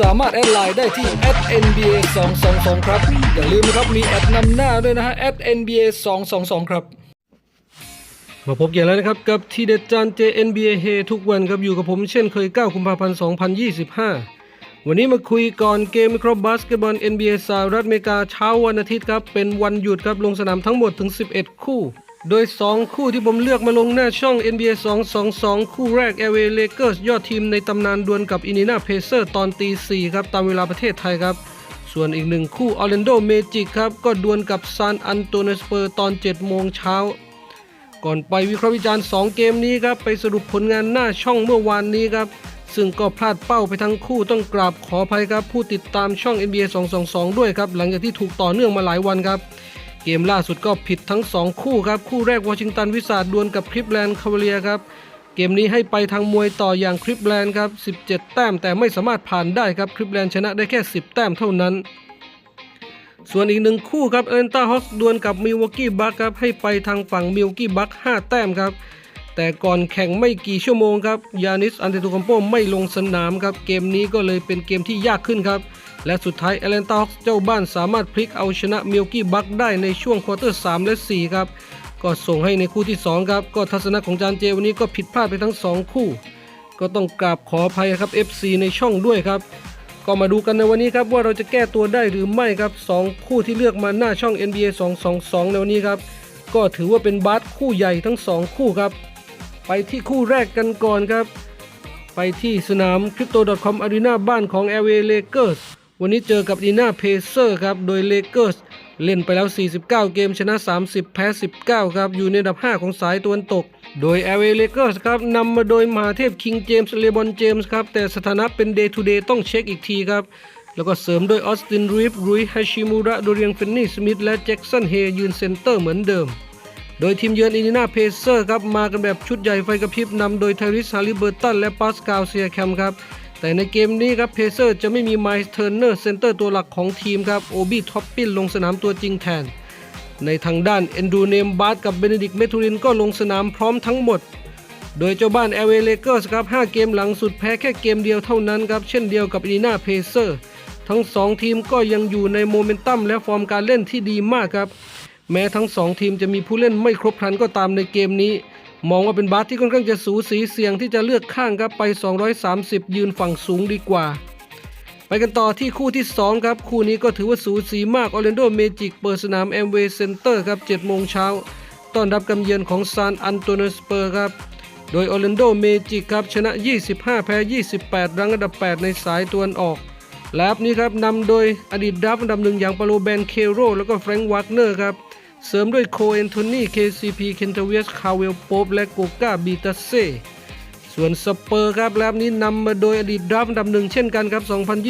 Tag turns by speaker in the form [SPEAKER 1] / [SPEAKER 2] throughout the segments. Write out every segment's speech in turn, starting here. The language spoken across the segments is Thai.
[SPEAKER 1] สามารถแอดไลน์ได้ที่ @nba 222ครับ อย่าลืมนะครับมีแอดนำหน้าด้วยนะฮะ @nba 222ครับ มาพบกันแล้วนะครับ กับทีเด็ดจาน JNBA เฮทุกวันครับ อยู่กับผมเช่นเคย 9 กุมภาพันธ์ 2025 วันนี้มาคุยก่อนเกมวิคราะห์บาสเกตบอล NBA สหรัฐอเมริกาเช้าวันอาทิตย์ครับ เป็นวันหยุดครับลงสนามทั้งหมดถึง 11 คู่ โดย 2 คู่ที่ผมเลือกมาลงหน้าช่อง NBA 222 คู่แรก LA Lakers ยอดทีมในตำนานดวลกับ Indiana Pacers ตอนตี4ครับตามเวลาประเทศไทยครับ ส่วนอีกหนึ่งคู่ Orlando Magic ครับ ก็ดวลกับ San Antonio Spurs ตอน 7 โมงเช้า ก่อนไปวิเคราะห์วิจารณ์ 2 เกมนี้ครับ ไปสรุปผลงานหน้าช่องเมื่อวานนี้ครับ ซึ่งก็พลาดเป้าไปทั้งคู่ต้องกราบขออภัยครับผู้ติดตามช่อง NBA 222 ด้วยครับหลังจากที่ถูกต่อเนื่องมาหลายวันครับ เกมล่าสุดก็ผิดทั้ง 2 คู่ครับ คู่แรกวอชิงตันวิสาดดวลกับคลิปแลนด์คาวเลียครับ เกมนี้ให้ไปทางมวยต่ออย่างคลิปแลนด์ครับ 17 แต้มแต่ไม่สามารถผ่านได้ครับคลิปแลนด์ชนะได้แค่ 10 แต้มเท่านั้น ส่วนอีกหนึ่งคู่ครับเอ n นต้าฮอสดวลกับมิวอกกี้บัคครับให้ไปทางฝั่งมิวอกกี้บัค5แต้มครับ แต่ก่อนแข่งไม่กี่ชั่วโมงครับยานิสอันเตตุคัมโปไม่ลงสนามครับเกมนี้ก็เลยเป็นเกมที่ยากขึ้นครับ และสุดท้ายเอ n นต้าฮอสเจ้าบ้านสามารถพลิกเอาชนะมิวกี้บัคได้ในช่วงควอเตอร์3และ4ครับก็ส่งให้ในคู่ที่ 2 ครับ ก็ทัศนะของจานเจวันนี้ก็ผิดพลาดไปทั้ง 2 คู่ ก็ต้องกราบขออภัยครับ FC ในช่องด้วยครับ ก็มาดูกันในวันนี้ครับว่าเราจะแก้ตัวได้หรือไม่ครับสองคู่ที่เลือกมาหน้าช่อง NBA 222 ในวันนี้ครับ ก็ถือว่าเป็นบาสคู่ใหญ่ทั้งสองคู่ครับ ไปที่คู่แรกกันก่อนครับ ไปที่สนาม Crypto.com Arena บ้านของ LA Lakers วันนี้เจอกับ Ina Pacers ครับ โดย Lakers เล่นไปแล้ว 49 เกมชนะ 30 แพ้ 19 ครับ อยู่ในอันดับ 5 ของสายตะวันตก โดย LA Lakers ครับนำมาโดยมหาเทพคิงเจมส์เลบอนเจมส์ครับ แต่สถานะเป็น Day to Day ต้องเช็คอีกทีครับ แล้วก็เสริมด้วยออสตินรีฟรุยฮาชิมูระโดเรียงเฟนนี่สมิธและแจ็คสันเฮยืนเซนเตอร์เหมือนเดิม โดยทีมเยือนอินดินาเพเซอร์ครับมากันแบบชุดใหญ่ไฟกระพริบนำโดยไทริสฮาริเบอร์ตันและปาสกาลเซียแคมครับแต่ในเกมนี้ครับเพเซอร์จะไม่มีไมล์เทอร์เนอร์เซนเตอร์ตัวหลักของทีมครับโอบี้ท็อปปินลงสนามตัวจริงแทน ในทางด้านเอนดูเนมบาร์กับเบเนดิกเมทูรินก็ลงสนามพร้อมทั้งหมด โดยเจ้าบ้านเอเวเลเกอร์สครับ 5 เกมหลังสุดแพ้แค่เกมเดียวเท่านั้นครับ เช่นเดียวกับอินีนาเพเซอร์ ทั้ง 2 ทีมก็ยังอยู่ในโมเมนตัมและฟอร์มการเล่นที่ดีมากครับ แม้ทั้ง2ทีมจะมีผู้เล่นไม่ครบครันก็ตามในเกมนี้ มองว่าเป็นบาสที่ค่อนข้างจะสูสีเสี่ยงที่จะเลือกข้างครับไป 230 ยืนฝั่งสูงดีกว่า ไปกันต่อที่คู่ที่ 2 ครับ คู่นี้ก็ถือว่าสูสีมากออร์แลนโดเมจิกเปิดสนามแอมเวย์เซ็นเตอร์ครับ7โมงเช้าต้อนรับกำเยือนของซานอันโตเนสเปอร์ครับโดยออร์แลนโดเมจิกครับชนะ 25 แพ้ 28 รังอันดับ 8 ในสายตะวันออกแลบนี้ครับนำโดยอดีตดับอันดับหนึ่งอย่างปาโลแบนเคโร แล้วก็แฟรงค์วักเนอร์ครับ เสริมด้วยโคเอนโทนีเคซีพีเคนเทเวียสคาเวลโป๊บและโกก้าบีตาเซส่วนสเปอร์ครับแลบนี้นำมาโดยอดีตดราฟต์อันดับหนึ่งเช่นกันครับ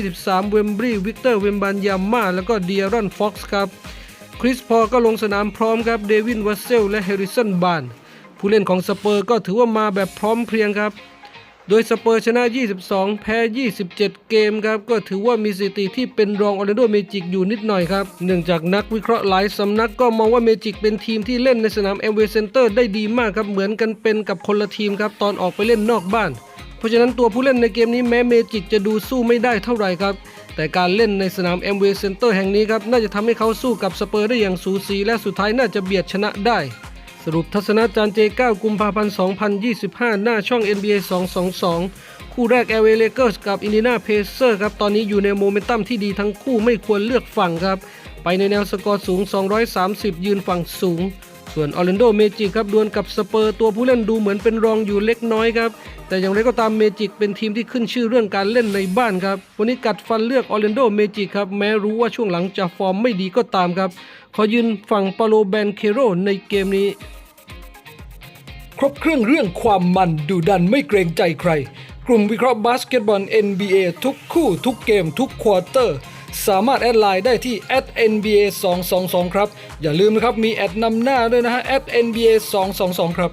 [SPEAKER 1] 2023 เวมบรีวิกเตอร์ เวมบันยาม่า แล้วก็เดียรอนฟ็อกซ์ครับ คริสพอก็ลงสนามพร้อมครับ เดวินวัสเซล และแฮร์ริสันบาน ผู้เล่นของสเปอร์ก็ถือว่ามาแบบพร้อมเพรียงครับ โดยสเปอร์ชนะ 22 แพ้ 27 เกมครับ ก็ถือว่ามีสถิติที่เป็นรองออร์แลนโดเมจิกอยู่นิดหน่อยครับ เนื่องจากนักวิเคราะห์หลายสำนักก็มองว่าเมจิกเป็นทีมที่เล่นในสนามเอเวอเซนเตอร์ได้ดีมากครับ เหมือนกันเป็นกับคนละทีมครับ ตอนออกไปเล่นนอกบ้าน เพราะฉะนั้นตัวผู้เล่นในเกมนี้แม้เมจิกจะดูสู้ไม่ได้เท่าไหร่ครับ แต่การเล่นในสนามเอเวอเซนเตอร์แห่งนี้ครับน่าจะทำให้เขาสู้กับสเปอร์ได้อย่างสูสีและสุดท้ายน่าจะเบียดชนะได้ สรุปทัศนะจานเจ 9 กุมภาพันธ์ 2025 หน้าช่อง NBA 222 คู่แรก LA Lakers กับ Indiana Pacers ครับ ตอนนี้อยู่ในโมเมนตัมที่ดีทั้งคู่ไม่ควรเลือกฝั่งครับ ไปในแนวสกอร์สูง 230 ยืนฝั่งสูง ส่วนออร์แลนโดเมจิครับดวลกับสเปอร์ตัวผู้เล่นดูเหมือนเป็นรองอยู่เล็กน้อยครับ แต่อย่างไรก็ตามเมจิกเป็นทีมที่ขึ้นชื่อเรื่องการเล่นในบ้านครับ วันนี้กัดฟันเลือกออร์แลนโดเมจิกครับ แม้รู้ว่าช่วงหลังจะฟอร์มไม่ดีก็ตามครับ ขอยืนฝั่งปาโลแบนเคโรในเกมนี้ ครบเครื่องเรื่องความมันดูดันไม่เกรงใจใคร กลุ่มวิเคราะห์บาสเกตบอล NBA ทุกคู่ทุกเกมทุกควอเตอร์
[SPEAKER 2] สามารถแอดไลน์ได้ที่ @nba 222ครับ อย่าลืมนะครับ มีแอดนำหน้าด้วยนะฮะ @nba 222ครับ